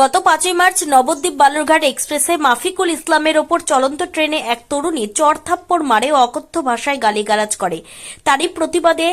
গত পাঁচই মার্চ নবদ্বীপ বালুরঘাট এক্সপ্রেসে মাফিকুল ইসলামের ওপর চলন্ত ট্রেনে এক তরুণী চড়থাপ্পড় মারে অকথ্য ভাষায় গালিগালাজ করে। তারই প্রতিবাদে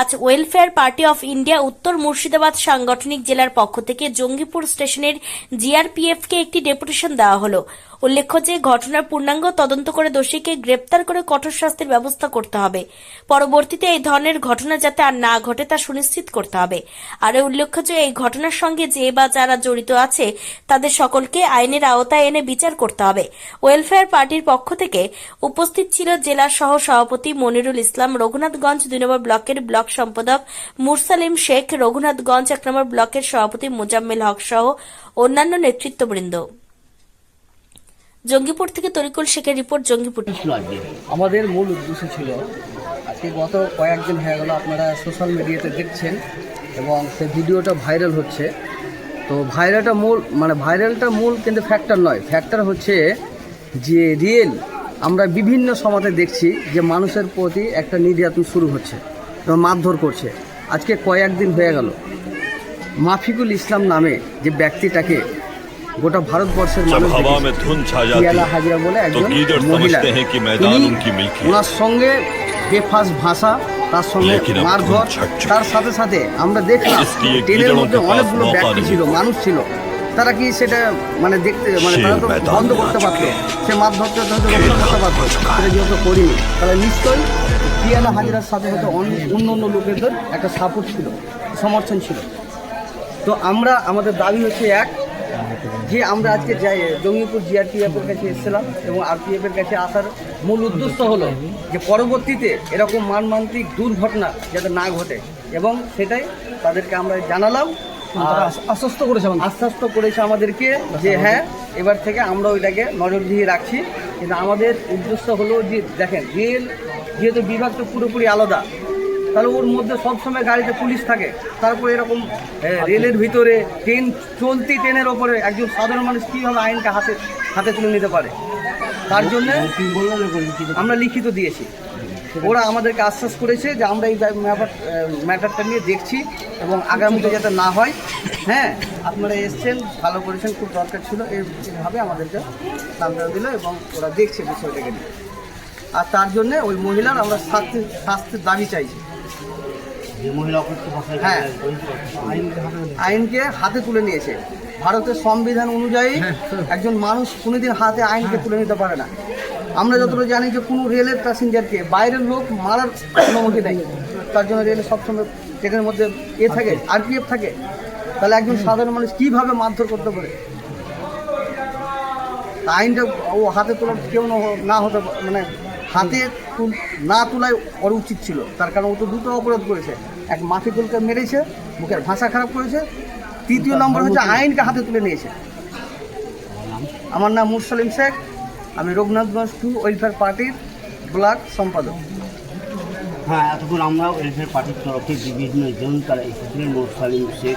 আজ ওয়েলফেয়ার পার্টি অফ ইন্ডিয়া উত্তর মুর্শিদাবাদ সাংগঠনিক জেলার পক্ষ থেকে জঙ্গিপুর স্টেশনের জিআরপিএফকে একটি ডেপুটেশন দেওয়া হলো। উল্লেখ্য যে, ঘটনার পূর্ণাঙ্গ তদন্ত করে দোষীকে গ্রেপ্তার করে কঠোর শাস্তির ব্যবস্থা করতে হবে। পরবর্তীতে এই ধরনের ঘটনা যাতে আর না ঘটে তা সুনিশ্চিত করতে হবে। আর উল্লেখ্য যে, এই ঘটনার সঙ্গে যে বা যারা জড়িত আছে তাদের সকলকে আইনের আওতায় এনে বিচার করতে হবে। ওয়েলফেয়ার পার্টির পক্ষ থেকে উপস্থিত ছিল জেলা সহ সভাপতি মনিরুল ইসলাম, রঘুনাথগঞ্জ দুই নম্বর ব্লকের ব্লক সম্পাদক মুরসালিম শেখ, রঘুনাথগঞ্জ এক নম্বর ব্লকের সভাপতি মোজাম্মেল হক সহ অন্যান্য নেতৃত্ববৃন্দ। জঙ্গিপুর থেকে তরিকুল শেখের রিপোর্ট জঙ্গিপুর। আমাদের মূল উদ্দেশ্য ছিল, আজকে গত কয়েকদিন হয়ে গেল আপনারা সোশ্যাল মিডিয়াতে দেখছেন এবং সেই ভিডিওটা ভাইরাল হচ্ছে। তো ভাইরালটা মূল মানে ভাইরালটা মূল কিন্তু ফ্যাক্টর নয়। ফ্যাক্টর হচ্ছে যে রিয়েল আমরা বিভিন্ন সমাজে দেখছি যে মানুষের প্রতি একটা নির্যাতন শুরু হচ্ছে এবং মারধর করছে। আজকে কয়েকদিন হয়ে গেল। মাফিকুল ইসলাম নামে যে ব্যক্তিটাকে গোটা ভারতবর্ষের হাজিরা বলে একজন মহিলা। ওনার সঙ্গে বেফাস ভাষা তার সঙ্গে মারধর তার সাথে সাথে আমরা দেখলাম ট্রেনের মধ্যে অনেকগুলো ব্যক্তি ছিল মানুষ ছিল। তারা কি সেটা মানে দেখতে মানে তারা তো বন্ধ করতে পারত। সে মাধ্যমটা হয়তো বন্ধ করতে পারত। সেটা যেহেতু করিনি। তাহলে নিশ্চয়ই পিয়ানা হাজিরার সাথে হয়তো অন্য অন্য লোকেদের একটা সাপোর্ট ছিল সমর্থন ছিল। তো আমরা আমাদের দাবি হচ্ছে এক যে আমরা আজকে যাই জঙ্গিপুর জিআরপিএফের কাছে এসেছিলাম এবং আরপিএফের কাছে আসার মূল উদ্দেশ্য হলো যে পরবর্তীতে এরকম মানমান্ত্রিক দুর্ঘটনা যাতে না ঘটে এবং সেটাই তাদেরকে আমরা জানালাম। আশ্বস্ত করেছে আশ্বস্ত করেছে আমাদেরকে যে হ্যাঁ এবার থেকে আমরা ওইটাকে নজর দিয়ে রাখছি। কিন্তু আমাদের উদ্দেশ্য হলো যে দেখেন রেল যেহেতু বিভাগটা পুরোপুরি আলাদা তাহলে ওর মধ্যে সবসময় গাড়িতে পুলিশ থাকে। তারপরে এরকম রেলের ভিতরে ট্রেন চলতি ট্রেনের ওপরে একজন সাধারণ মানুষ কীভাবে আইনকে হাতে হাতে তুলে নিতে পারে? তার জন্য আমরা লিখিত দিয়েছি। ওরা আমাদেরকে আশ্বাস করেছে যে আমরা এই ম্যাটারটা নিয়ে দেখছি এবং আগামীতে যাতে না হয় হ্যাঁ আপনারা এসছেন, ভালো করেছেন, খুব দরকার ছিল। এই- এইভাবে আমাদেরকে নামটা দিল এবং ওরা দেখছে বিষয়টাকে নিয়ে। আর তার জন্য ওই মহিলার আমরা শাস্তি শাস্তির দাবি চাইছি। হ্যাঁ। আইনকে হাতে তুলে নিয়েছে। ভারতের সংবিধান অনুযায়ী একজন মানুষ কোনোদিন হাতে আইনকে তুলে নিতে পারে না। আমরা যতটা জানি যে কোনো রেলের প্যাসেঞ্জারকে বাইরের লোক মারার অনুমতি নেই। তার জন্য রেলে সবসময় ট্রেনের মধ্যে এ থাকে আর আরপিএফ থাকে। তাহলে একজন সাধারণ মানুষ কীভাবে মারধর করতে পারে? আইনটা ও হাতে তোলা কেউ না হতে মানে হাতে না তোলাই ওর উচিত ছিল। তার কারণ ও তো দুটো অপরাধ করেছে। এক মাফিকুলকে মেরেছে মুখের ভাষা খারাপ করেছে। তৃতীয় নম্বর হচ্ছে আইনকে হাতে তুলে নিয়েছে। আমার নাম মুরসালিম শেখ। আমি রঘুনাথগঞ্জ টু ওয়েলফেয়ার পার্টির ব্লক সম্পাদক। হ্যাঁ এতক্ষণ আমরা ওয়েলফেয়ার পার্টির তরফে বিভিন্ন জন তারা এসেছিলেন মোরসালিম শেখ।